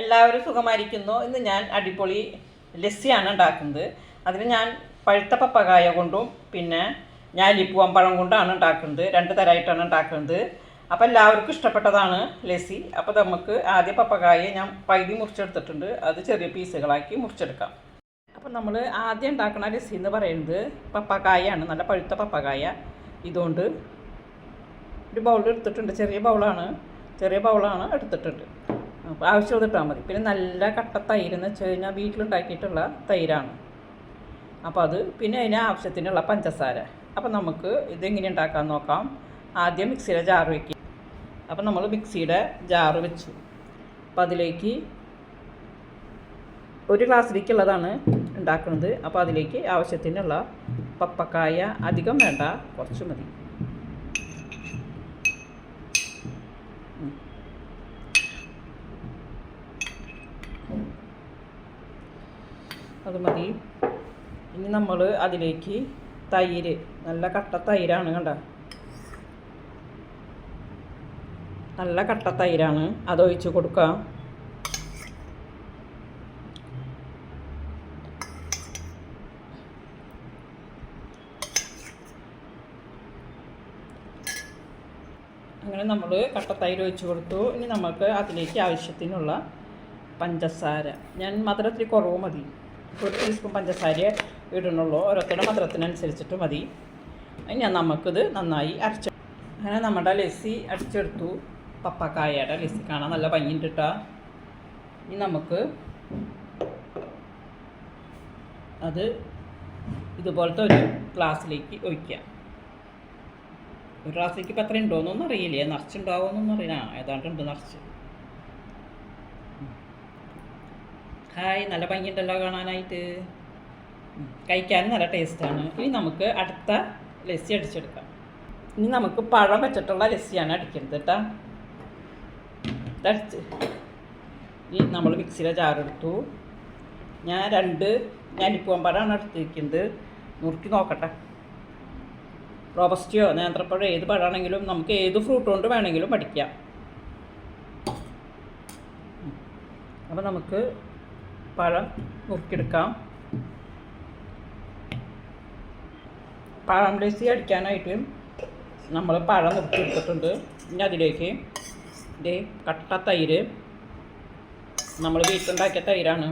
എല്ലാവരും സുഖമായിരിക്കുന്നു. ഇന്ന് ഞാൻ അടിപൊളി ലസ്സിയാണ് ഉണ്ടാക്കുന്നത്. അതിന് ഞാൻ പഴുത്ത പപ്പകായ കൊണ്ടും പിന്നെ ഞാലിപ്പൂവൻ പഴം കൊണ്ടാണ് ഉണ്ടാക്കുന്നത്. രണ്ട് തരമായിട്ടാണ് ഉണ്ടാക്കുന്നത്. അപ്പോൾ എല്ലാവർക്കും ഇഷ്ടപ്പെട്ടതാണ് ലസ്സി. അപ്പോൾ നമുക്ക് ആദ്യ പപ്പകായ ഞാൻ പകുതി മുറിച്ചെടുത്തിട്ടുണ്ട്. അത് ചെറിയ പീസുകളാക്കി മുറിച്ചെടുക്കാം. അപ്പോൾ നമ്മൾ ആദ്യം ഉണ്ടാക്കുന്ന ലസ്സി എന്ന് പറയുന്നത് പപ്പക്കായാണ് നല്ല പഴുത്ത പപ്പക്കായ ഇതുകൊണ്ട് ഒരു ബൗൾ എടുത്തിട്ടുണ്ട്. ചെറിയ ബൗളാണ് ചെറിയ ബൗളാണ് എടുത്തിട്ടുണ്ട്. ഇട്ടാൽ മതി. പിന്നെ നല്ല കട്ട തൈര് എന്ന് വെച്ച് കഴിഞ്ഞാൽ വീട്ടിലുണ്ടാക്കിയിട്ടുള്ള തൈരാണ്. അപ്പോൾ അത് പിന്നെ അതിന് ആവശ്യത്തിനുള്ള പഞ്ചസാര. അപ്പോൾ നമുക്ക് ഇതെങ്ങനെ ഉണ്ടാക്കാൻ നോക്കാം. ആദ്യം മിക്സിയുടെ ജാർ വയ്ക്കുക അപ്പോൾ നമ്മൾ മിക്സിയുടെ ജാർ വെച്ചു. അപ്പോൾ അതിലേക്ക് ഒരു ഗ്ലാസ്സിലേക്കുള്ളതാണ് ഉണ്ടാക്കുന്നത്. അപ്പോൾ അതിലേക്ക് ആവശ്യത്തിനുള്ള പപ്പക്കായ അധികം വേണ്ട കുറച്ച് മതി. അത് മതി. ഇനി നമ്മൾ അതിലേക്ക് തൈര്. നല്ല കട്ട തൈരാണ് കണ്ട? നല്ല കട്ട തൈരാണ്. അതൊഴിച്ച് കൊടുക്കാം. അങ്ങനെ നമ്മൾ കട്ടത്തൈര് ഒഴിച്ച് കൊടുത്തു. ഇനി നമുക്ക് അതിലേക്ക് ആവശ്യത്തിനുള്ള പഞ്ചസാര. ഞാൻ മധുരത്തിൽ കുറവ് മതി. ഒരു ടീസ്പൂൺ പഞ്ചസാര ഇടുന്നുള്ളൂ ഓരോരുത്തരുടെ മധുരത്തിനനുസരിച്ചിട്ട് മതി. ഇനി നമുക്കിത് നന്നായി അരച്ച് അങ്ങനെ നമ്മുടെ ലസ്സി അടിച്ചെടുത്തു പപ്പക്കായയുടെ ലസ്സി കാണാൻ നല്ല ഭംഗിയുണ്ട് കേട്ടോ ഇനി നമുക്ക് അത് ഇതുപോലത്തെ ഒരു ഗ്ലാസ്സിലേക്ക് ഒഴിക്കാം. ഒരു ഗ്ലാസ്സിലേക്ക് ഇപ്പം എത്ര ഉണ്ടോയെന്നൊന്നും അറിയില്ലേ. നിറച്ചുണ്ടാവുമെന്നൊന്നും അറിയില്ല. ഏതാണ്ട് ഉണ്ട് നിറച്ച്. ഹായ് നല്ല ഭംഗിയുണ്ടല്ലോ കാണാനായിട്ട്. കഴിക്കാനും നല്ല ടേസ്റ്റാണ്. ഇനി നമുക്ക് അടുത്ത ലസ്സി അടിച്ചെടുക്കാം. ഇനി നമുക്ക് പഴം വെച്ചിട്ടുള്ള ലസ്സിയാണ് അടിക്കുന്നത് കേട്ടോ ഇതടിച്ച് ഇനി നമ്മൾ മിക്സിയിലെ ജാറെടുത്തു ഞാൻ രണ്ട് ഞാനിപ്പൂവൻ പഴമാണ് എടുത്തിരിക്കുന്നത്. നുറുക്കി നോക്കട്ടെ. റോബസ്റ്റിയോ നേന്ത്രപ്പഴം ഏത് പഴമാണെങ്കിലും നമുക്ക് ഏത് ഫ്രൂട്ട് കൊണ്ട് വേണമെങ്കിലും പഠിക്കാം അപ്പോൾ നമുക്ക് പഴം നുറുക്കിയെടുക്കാം പഴം ലസി അടിക്കാനായിട്ട് നമ്മൾ പഴം നുറുക്കിയെടുത്തിട്ടുണ്ട് ഇനി അതിലേക്ക് ഇത് കട്ട തൈര്. നമ്മൾ വീട്ടിലുണ്ടാക്കിയ തൈരാണ്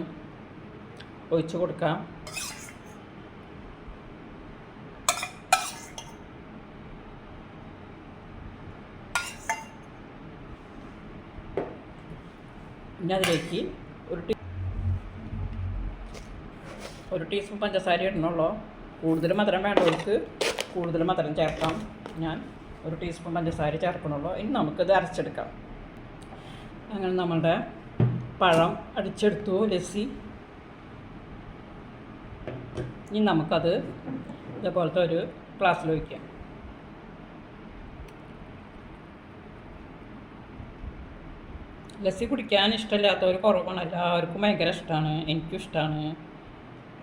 ഒഴിച്ചു കൊടുക്കാം. ഇനി അതിലേക്ക് ഒരു ഒരു ടീസ്പൂൺ പഞ്ചസാര ഇടണുള്ളൂ. കൂടുതൽ മധുരം വേണ്ടവർക്ക് കൂടുതൽ മധുരം ചേർക്കാം. ഞാൻ ഒരു ടീസ്പൂൺ പഞ്ചസാര ചേർക്കണുള്ളൂ. ഇനി നമുക്കിത് അരച്ചെടുക്കാം. അങ്ങനെ നമ്മളുടെ പഴം അടിച്ചെടുത്തു ലസ്സി. ഇനി നമുക്കത് ഇതേപോലത്തെ ഒരു ഗ്ലാസ്സിൽ ഒഴിക്കാം. ലസ്സി കുടിക്കാൻ ഇഷ്ടമില്ലാത്തവർ കുറവാണ്. എല്ലാവർക്കും ഭയങ്കര ഇഷ്ടമാണ് എനിക്കും ഇഷ്ടമാണ്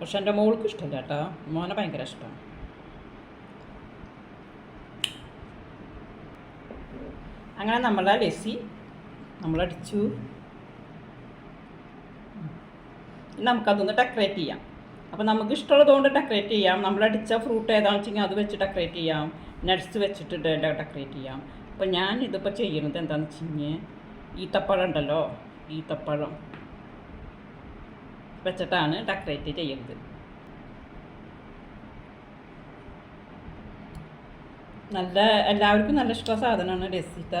പക്ഷെ എന്റെ മോൾക്ക് ഇഷ്ടമില്ല കേട്ടോ. മോനെ ഭയങ്കര ഇഷ്ടമാണ് അങ്ങനെ നമ്മളെ ലസ്സി നമ്മളടിച്ചു. നമുക്കതൊന്ന് ഡെക്കറേറ്റ് ചെയ്യാം. അപ്പോൾ നമുക്ക് ഇഷ്ടമുള്ളതുകൊണ്ട് ഡെക്കറേറ്റ് ചെയ്യാം. നമ്മളടിച്ച ഫ്രൂട്ട് ഏതാണെന്ന് വെച്ചെങ്കിൽ അത് വെച്ച് ഡെക്കറേറ്റ് ചെയ്യാം. നട്സ് വെച്ചിട്ട് ഡെക്കറേറ്റ് ചെയ്യാം. അപ്പോൾ ഞാൻ ഇതിപ്പോൾ ചെയ്യുന്നത് എന്താണെന്ന് വെച്ച് കഴിഞ്ഞാൽ ഈത്തപ്പഴം ഉണ്ടല്ലോ. ഈത്തപ്പഴം. വെച്ചിട്ടാണ് ഡെക്കറേറ്റ് ചെയ്യുന്നത് നല്ല എല്ലാവർക്കും നല്ല ഇഷ്ടമുള്ള സാധനമാണ് രസിത.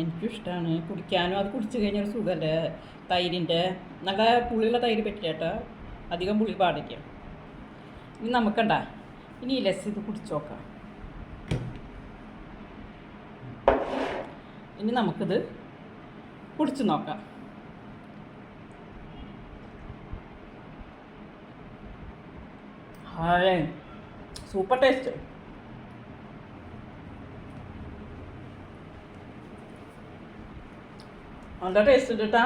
എനിക്കും ഇഷ്ടമാണ് കുടിക്കാനും അത് കുടിച്ചു കഴിഞ്ഞാൽ ഒരു സുഖമല്ലേ തൈരിന്റെ നല്ല പുളിയുള്ള തൈര് പറ്റിയാട്ടോ അധികം പുളി പാടില്ല. ഇനി നമുക്കണ്ട ഇനി ഈ ലസ്സി ഇത് കുടിച്ചു നോക്കാം. ഇനി നമുക്കിത് കുടിച്ചു നോക്കാം. അതെ. സൂപ്പർ ടേസ്റ്റ് നല്ല ടേസ്റ്റ് കിട്ടാ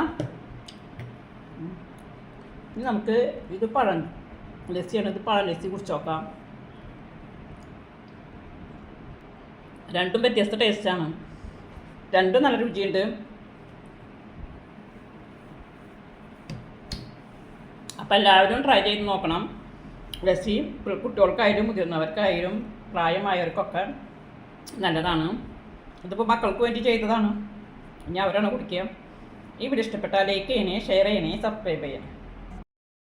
ഇനി നമുക്ക് ഇത് പഴം. ലസ്സിയാണ് ഇത് പഴം ലസ്സി കുറിച്ച് നോക്കാം. രണ്ടും വ്യത്യസ്ത ടേസ്റ്റാണ് രണ്ടും നല്ല രുചിയുണ്ട്. അപ്പോൾ എല്ലാവരും ട്രൈ ചെയ്ത് നോക്കണം. ലസ്സി കു- കുട്ടികൾക്കായാലും മുതിർന്നവർക്കായാലും പ്രായമായവർക്കൊക്കെ നല്ലതാണ്. ഇതിപ്പോൾ മക്കൾക്ക് വേണ്ടി ചെയ്തതാണ്. ഇനി അവരാണ് കുടിക്കുക. ഈ വീഡിയോ ഇഷ്ടപ്പെട്ടാൽ ലൈക്ക് ചെയ്യണേ ഷെയർ ചെയ്യണേ സബ്സ്ക്രൈബ് ചെയ്യണേ.